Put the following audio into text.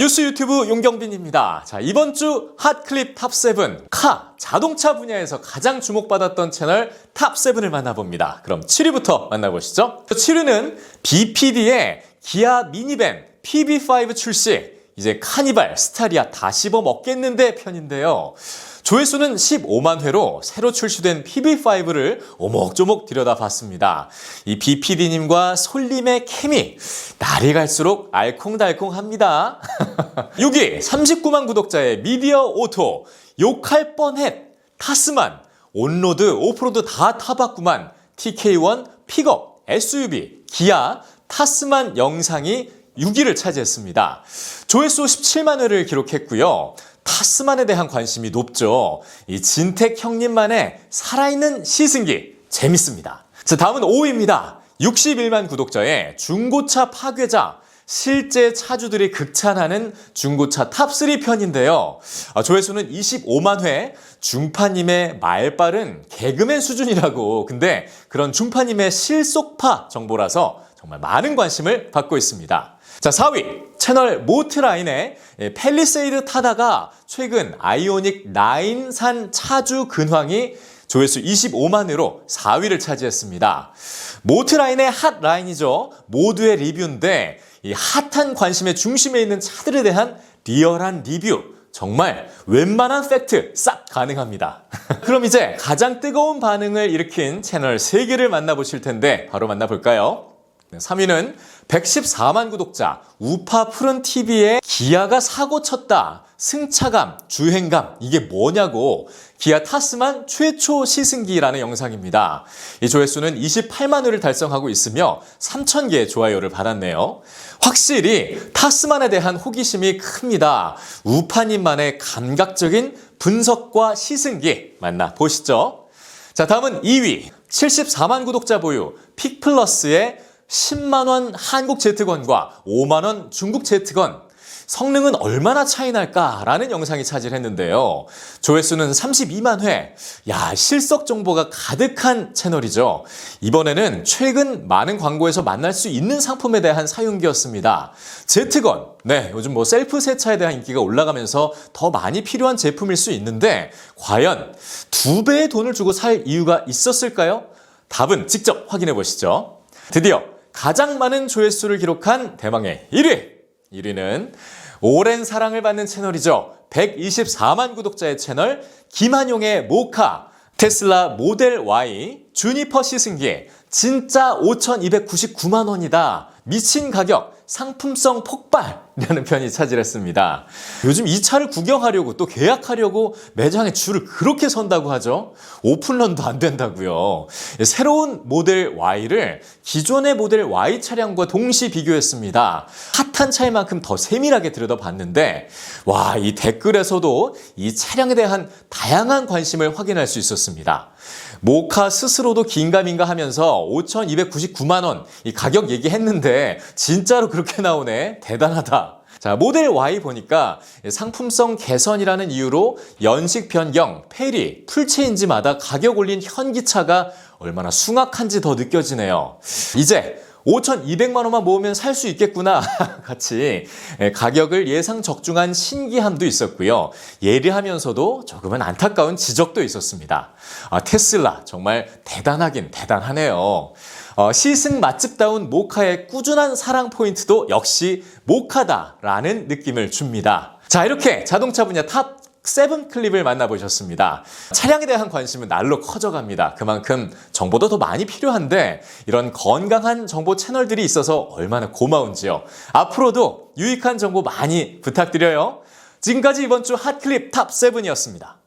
뉴스 유튜브 용경빈입니다. 자, 이번 주 핫클립 탑7 카 자동차 분야에서 가장 주목받았던 채널 탑7을 만나봅니다. 그럼 7위부터 만나보시죠. 7위는 BPD의 기아 미니밴 PB5 출시 이제 카니발 스타리아 다 씹어 먹겠는데 편인데요. 조회수는 15만 회로 새로 출시된 PB5를 오목조목 들여다봤습니다. 이 BPD님과 솔님의 케미, 날이 갈수록 알콩달콩합니다. 6위, 39만 구독자의 미디어 오토, 욕할 뻔했, 타스만, 온로드, 오프로드 다 타봤구만, TK1, 픽업, SUV, 기아, 타스만 영상이 6위를 차지했습니다. 조회수 17만 회를 기록했고요. 타스만에 대한 관심이 높죠. 이 진택 형님만의 살아있는 시승기 재밌습니다. 자, 다음은 5위입니다. 61만 구독자의 중고차 파괴자. 실제 차주들이 극찬하는 중고차 탑3 편인데요. 아, 조회수는 25만 회, 중파님의 말빨은 개그맨 수준이라고. 근데 그런 중파님의 실속파 정보라서 정말 많은 관심을 받고 있습니다. 자, 4위. 채널 모트라인의 펠리세이드 타다가 최근 아이오닉 9산 차주 근황이 조회수 25만 회로 4위를 차지했습니다. 모트라인의 핫 라인이죠. 모두의 리뷰인데 이 핫한 관심의 중심에 있는 차들에 대한 리얼한 리뷰. 정말 웬만한 팩트 싹 가능합니다. 그럼 이제 가장 뜨거운 반응을 일으킨 채널 3개를 만나보실 텐데 바로 만나볼까요? 3위는 114만 구독자 우파 푸른 TV에 기아가 사고 쳤다. 승차감, 주행감 이게 뭐냐고 기아 타스만 최초 시승기라는 영상입니다. 이 조회수는 28만 회를 달성하고 있으며 3,000개의 좋아요를 받았네요. 확실히 타스만에 대한 호기심이 큽니다. 우파님만의 감각적인 분석과 시승기 만나 보시죠. 자, 다음은 2위 74만 구독자 보유 픽플러스의 10만원 한국 제트건과 5만원 중국 제트건 성능은 얼마나 차이 날까라는 영상이 차지했는데요. 조회수는 32만 회. 야, 실속 정보가 가득한 채널이죠. 이번에는 최근 많은 광고에서 만날 수 있는 상품에 대한 사용기였습니다. 제트건. 네, 요즘 뭐 셀프 세차에 대한 인기가 올라가면서 더 많이 필요한 제품일 수 있는데 과연 두 배의 돈을 주고 살 이유가 있었을까요? 답은 직접 확인해 보시죠. 드디어 가장 많은 조회수를 기록한 대망의 1위. 1위는 오랜 사랑을 받는 채널이죠. 124만 구독자의 채널 김한용의 모카 테슬라 모델 Y 주니퍼 시승기 진짜 5,299만 원이다. 미친 가격 상품성 폭발이라는 편이 차지했습니다. 요즘 이 차를 구경하려고 또 계약하려고 매장에 줄을 그렇게 선다고 하죠. 오픈런도 안 된다고요. 새로운 모델 Y를 기존의 모델 Y 차량과 동시 비교했습니다. 핫한 차이만큼 더 세밀하게 들여다봤는데 와, 이 댓글에서도 이 차량에 대한 다양한 관심을 확인할 수 있었습니다. 모카 스스로도 긴가민가 하면서 5,299만 원 이 가격 얘기했는데 진짜로 그렇게 나오네. 대단하다. 자, 모델 Y 보니까 상품성 개선이라는 이유로 연식 변경, 페리, 풀체인지마다 가격 올린 현기차가 얼마나 숭악한지 더 느껴지네요. 이제 5,200만 원만 모으면 살 수 있겠구나. 같이 가격을 예상 적중한 신기함도 있었고요. 예리하면서도 조금은 안타까운 지적도 있었습니다. 아, 테슬라 정말 대단하긴 대단하네요. 어, 시승 맛집다운 모카의 꾸준한 사랑 포인트도 역시 모카다라는 느낌을 줍니다. 자, 이렇게 자동차 분야 탑 세븐 클립을 만나보셨습니다. 차량에 대한 관심은 날로 커져갑니다. 그만큼 정보도 더 많이 필요한데 이런 건강한 정보 채널들이 있어서 얼마나 고마운지요. 앞으로도 유익한 정보 많이 부탁드려요. 지금까지 이번 주 핫클립 탑 7이었습니다.